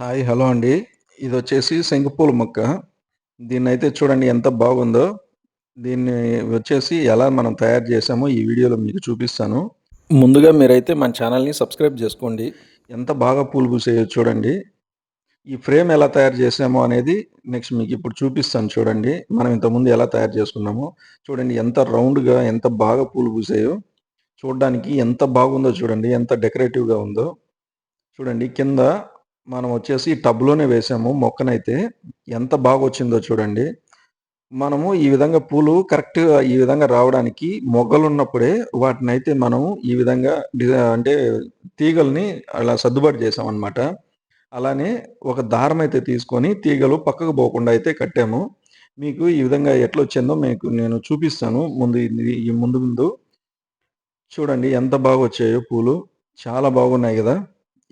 Hi hello అండి. ఇది వచ్చేసి శంకుపూల మొక్క. దీన్నైతే చూడండి ఎంత బాగుందో. దీన్ని వచ్చేసి ఎలా మనం తయారు చేసామో ఈ వీడియోలో మీకు చూపిస్తాను. ముందుగా మీరైతే మన ఛానల్ని సబ్స్క్రైబ్ చేసుకోండి. ఎంత బాగా పూలు పూసేయో చూడండి. ఈ ఫ్రేమ్ ఎలా తయారు చేసామో అనేది నెక్స్ట్ మీకు ఇప్పుడు చూపిస్తాను చూడండి. మనం ఇంతకుముందు ఎలా తయారు చేసుకున్నామో. చూడండి ఎంత రౌండ్గా ఎంత బాగా పూలు పూసాయో. చూడడానికి ఎంత బాగుందో చూడండి. ఎంత డెకరేటివ్గా ఉందో. చూడండి కింద మనం వచ్చేసి టబ్లోనే వేసాము. మొక్కనైతే ఎంత బాగా వచ్చిందో చూడండి. మనము ఈ విధంగా పూలు కరెక్ట్గా ఈ విధంగా రావడానికి మొగ్గలు ఉన్నప్పుడే వాటిని అయితే మనం ఈ విధంగా డిజై అంటే తీగల్ని అలా సర్దుబాటు చేసామన్నమాట. అలానే ఒక దారం అయితే తీసుకొని తీగలు పక్కకు పోకుండా అయితే కట్టాము. మీకు ఈ విధంగా ఎట్లా వచ్చిందో మీకు నేను చూపిస్తాను ముందు ఈ ముందు ముందు. చూడండి ఎంత బాగా వచ్చాయో పూలు. చాలా బాగున్నాయి కదా.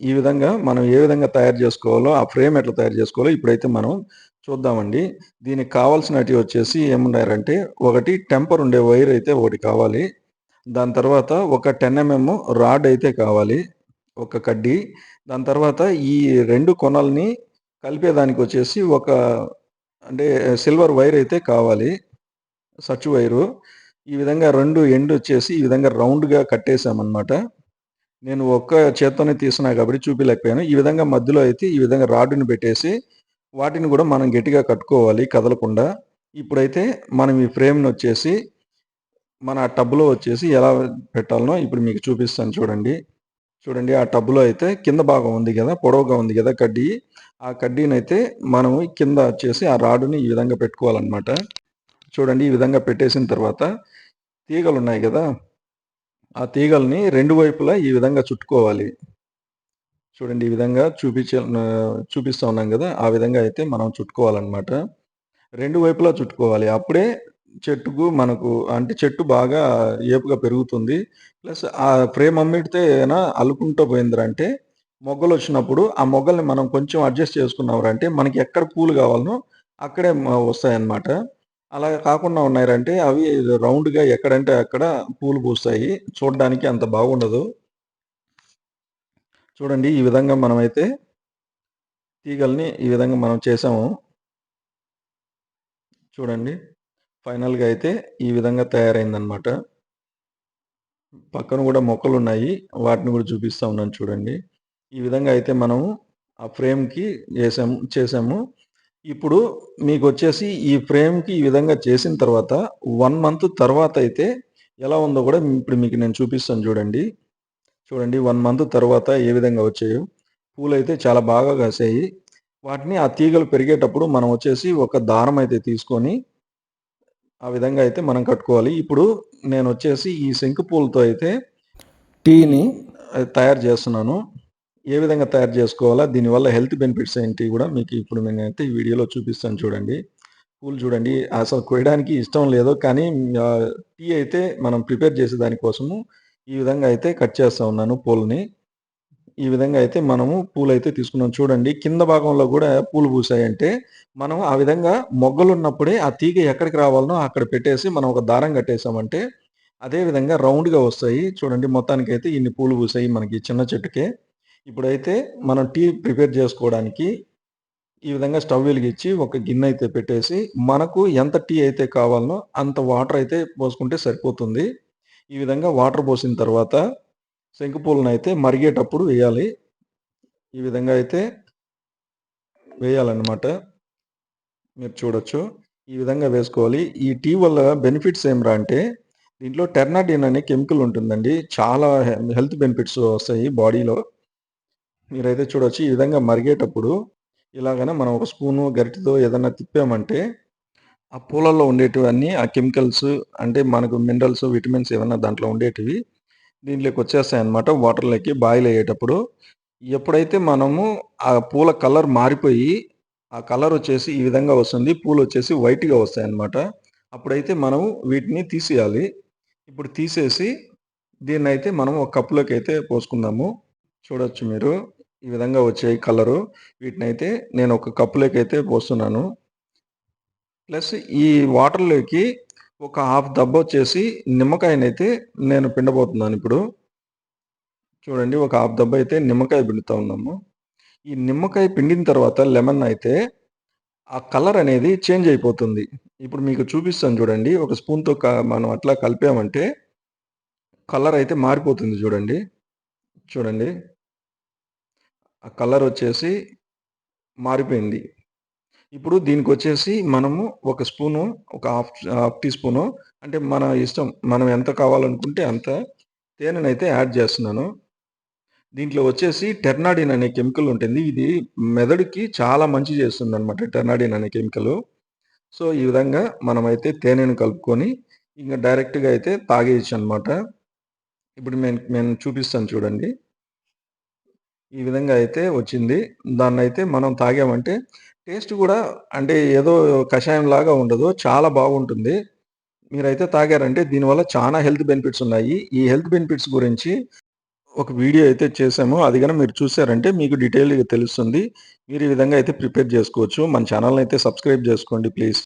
ఈ విధంగా మనం ఏ విధంగా తయారు చేసుకోవాలో ఆ ఫ్రేమ్ ఎట్లా తయారు చేసుకోవాలో ఇప్పుడైతే మనం చూద్దామండి. దీనికి కావాల్సినవి వచ్చేసి ఏమున్నారంటే ఒకటి టెంపర్ ఉండే వైర్ అయితే ఒకటి కావాలి. దాని తర్వాత ఒక టెన్ ఎంఎం రాడ్ అయితే కావాలి ఒక కడ్డీ. దాని తర్వాత ఈ రెండు కొనల్ని కలిపేదానికి వచ్చేసి ఒక అంటే సిల్వర్ వైర్ అయితే కావాలి సచ్చు వైరు. ఈ విధంగా రెండు ఎండ్ వచ్చేసి ఈ విధంగా రౌండ్గా కట్టేసామన్నమాట. నేను ఒక్క చేత్తోనే తీసినా కాబట్టి చూపించలేకపోయాను ఈ విధంగా మధ్యలో అయితే ఈ విధంగా రాడ్డుని పెట్టేసి వాటిని కూడా మనం గట్టిగా కట్టుకోవాలి కదలకుండా. ఇప్పుడైతే మనం ఈ ఫ్రేమ్ని వచ్చేసి మన టబ్లో వచ్చేసి ఎలా పెట్టాలనో ఇప్పుడు మీకు చూపిస్తాను చూడండి. చూడండి ఆ టబ్లో అయితే కింద భాగం ఉంది కదా పొడవుగా ఉంది కదా కడ్డీ. ఆ కడ్డీని అయితే మనం కింద వచ్చేసి ఆ రాడుని ఈ విధంగా పెట్టుకోవాలన్నమాట. చూడండి ఈ విధంగా పెట్టేసిన తర్వాత తీగలు ఉన్నాయి కదా. ఆ తీగల్ని రెండు వైపులా ఈ విధంగా చుట్టుకోవాలి. చూడండి ఈ విధంగా చూపించ చూపిస్తూ ఉన్నాం కదా ఆ విధంగా అయితే మనం చుట్టుకోవాలన్నమాట. రెండు వైపులా చుట్టుకోవాలి. అప్పుడే చెట్టుకు మనకు అంటే చెట్టు బాగా ఏపుగా పెరుగుతుంది. ప్లస్ ఆ ఫ్రేమ్ అమ్మిడితే ఏమైనా అల్లుకుంటూ పోయిందంటే మొగ్గలు వచ్చినప్పుడు ఆ మొగ్గల్ని మనం కొంచెం అడ్జస్ట్ చేసుకున్నామంటే మనకి ఎక్కడ పూలు కావాలనో అక్కడే వస్తాయన్నమాట. అలా కాకుండా ఉన్నాయంటే అవి రౌండ్గా ఎక్కడంటే అక్కడ పూలు పూస్తాయి. చూడడానికి అంత బాగుండదు. చూడండి ఈ విధంగా మనమైతే తీగల్ని ఈ విధంగా మనం చేసాము. చూడండి. ఫైనల్గా అయితే ఈ విధంగా తయారైందనమాట పక్కన కూడా మొక్కలు ఉన్నాయి వాటిని కూడా చూపిస్తా ఉన్నాను చూడండి. ఈ విధంగా అయితే మనము ఆ ఫ్రేమ్కి చేసాము చేసాము. ఇప్పుడు మీకు వచ్చేసి ఈ ఫ్రేమ్కి ఈ విధంగా చేసిన తర్వాత వన్ మంత్ తర్వాత అయితే ఎలా ఉందో కూడా ఇప్పుడు మీకు నేను చూపిస్తాను చూడండి. చూడండి వన్ మంత్ తర్వాత ఏ విధంగా వచ్చాయో. పూలు అయితే చాలా బాగా కాసాయి. వాటిని ఆ తీగలు పెరిగేటప్పుడు మనం వచ్చేసి ఒక దారం అయితే తీసుకొని ఆ విధంగా అయితే మనం కట్టుకోవాలి. ఇప్పుడు నేను వచ్చేసి ఈ శంకు పూలతో అయితే టీని తయారు చేస్తున్నాను. ఏ విధంగా తయారు చేసుకోవాలా దీనివల్ల హెల్త్ బెనిఫిట్స్ ఏంటి కూడా మీకు ఇప్పుడు నేనైతే ఈ వీడియోలో చూపిస్తాను చూడండి. పూలు చూడండి. అసలు కోయడానికి ఇష్టం లేదు కానీ టీ అయితే మనం ప్రిపేర్ చేసే దానికోసము ఈ విధంగా అయితే కట్ చేస్తా ఉన్నాను పూలని. ఈ విధంగా అయితే మనము పూలు అయితే తీసుకున్నాం చూడండి. కింద భాగంలో కూడా పూలు పూసాయంటే మనం ఆ విధంగా మొగ్గలు ఉన్నప్పుడే ఆ తీగ ఎక్కడికి రావాలనో అక్కడ పెట్టేసి మనం ఒక దారం కట్టేసామంటే అదే విధంగా రౌండ్గా వస్తాయి. చూడండి మొత్తానికి అయితే ఇన్ని పూలు పూసాయి మనకి చిన్న చెట్టుకే. ఇప్పుడైతే మనం టీ ప్రిపేర్ చేసుకోవడానికి ఈ విధంగా స్టవ్ వెలిగించి ఒక గిన్నె అయితే పెట్టేసి మనకు ఎంత టీ అయితే కావాలనో అంత వాటర్ అయితే పోసుకుంటే సరిపోతుంది. ఈ విధంగా వాటర్ పోసిన తర్వాత శంకుపూలను అయితే మరిగేటప్పుడు వేయాలి. ఈ విధంగా అయితే వేయాలన్నమాట. మీరు చూడొచ్చు. ఈ విధంగా వేసుకోవాలి. ఈ టీ వల్ల బెనిఫిట్స్ ఏమిరా అంటే దీంట్లో టెర్నాడిన్ అనే కెమికల్ ఉంటుందండి. చాలా హెల్త్ బెనిఫిట్స్ వస్తాయి బాడీలో. మీరైతే చూడవచ్చు ఈ విధంగా మరిగేటప్పుడు ఇలాగనే మనం ఒక స్పూను గరిటితో ఏదైనా తిప్పామంటే ఆ పూలల్లో ఉండేటివన్నీ ఆ కెమికల్స్ అంటే మనకు మినరల్స్ విటమిన్స్ ఏమైనా దాంట్లో ఉండేటివి దీంట్లోకి వచ్చేస్తాయి అన్నమాట వాటర్లోకి బాయిల్ అయ్యేటప్పుడు ఎప్పుడైతే మనము ఆ పూల కలర్ మారిపోయి ఆ కలర్ వచ్చేసి ఈ విధంగా వస్తుంది పూలు వచ్చేసి వైట్గా వస్తాయి అన్నమాట అప్పుడైతే మనం వీటిని తీసేయాలి. ఇప్పుడు తీసేసి దీన్ని అయితే మనం ఒక కప్పులోకి అయితే పోసుకుందాము. చూడొచ్చు మీరు. ఈ విధంగా వచ్చాయి కలరు వీటిని అయితే నేను ఒక కప్పులోకి అయితే పోస్తున్నాను ప్లస్ ఈ వాటర్లోకి ఒక హాఫ్ దబ్బ వచ్చేసి నిమ్మకాయనైతే నేను పిండబోతున్నాను ఇప్పుడు చూడండి ఒక హాఫ్ దబ్బ అయితే నిమ్మకాయ పిండుతా ఉన్నాము ఈ నిమ్మకాయ పిండిన తర్వాత లెమన్ అయితే ఆ కలర్ అనేది చేంజ్ అయిపోతుంది. ఇప్పుడు మీకు చూపిస్తాను చూడండి. ఒక స్పూన్‌తో మనం అట్లా కలిపామంటే కలర్ అయితే మారిపోతుంది చూడండి. చూడండి. ఆ కలర్ వచ్చేసి మారిపోయింది. ఇప్పుడు దీనికొచ్చేసి మనము ఒక స్పూను, ఒక హాఫ్ హాఫ్ టీ స్పూను అంటే మన ఇష్టం. మనం ఎంత కావాలనుకుంటే అంత తేనెనైతే యాడ్ చేస్తున్నాను. దీంట్లో వచ్చేసి టెర్నాడిన్ అనే కెమికల్ ఉంటుంది. ఇది మెదడుకి చాలా మంచి చేస్తుందనమాట టెర్నాడిన్ అనే కెమికలు. సో, ఈ విధంగా మనమైతే తేనెను కలుపుకొని ఇంకా డైరెక్ట్‌గా అయితే తాగేయొచ్చనమాట. ఇప్పుడు నేను నేను చూపిస్తాను చూడండి. ఈ విధంగా అయితే వచ్చింది. దాన్నైతే మనం తాగామంటే టేస్ట్ కూడా అంటే ఏదో కషాయం లాగా ఉండదు. చాలా బాగుంటుంది. మీరైతే తాగారంటే దీనివల్ల చాలా హెల్త్ బెనిఫిట్స్ ఉన్నాయి. ఈ హెల్త్ బెనిఫిట్స్ గురించి ఒక వీడియో అయితే చేసాము అది గాని మీరు చూసారంటే మీకు డీటెయిల్గా తెలుస్తుంది. మీరు ఈ విధంగా అయితే ప్రిపేర్ చేసుకోవచ్చు. మన ఛానల్ని అయితే సబ్స్క్రైబ్ చేసుకోండి ప్లీజ్.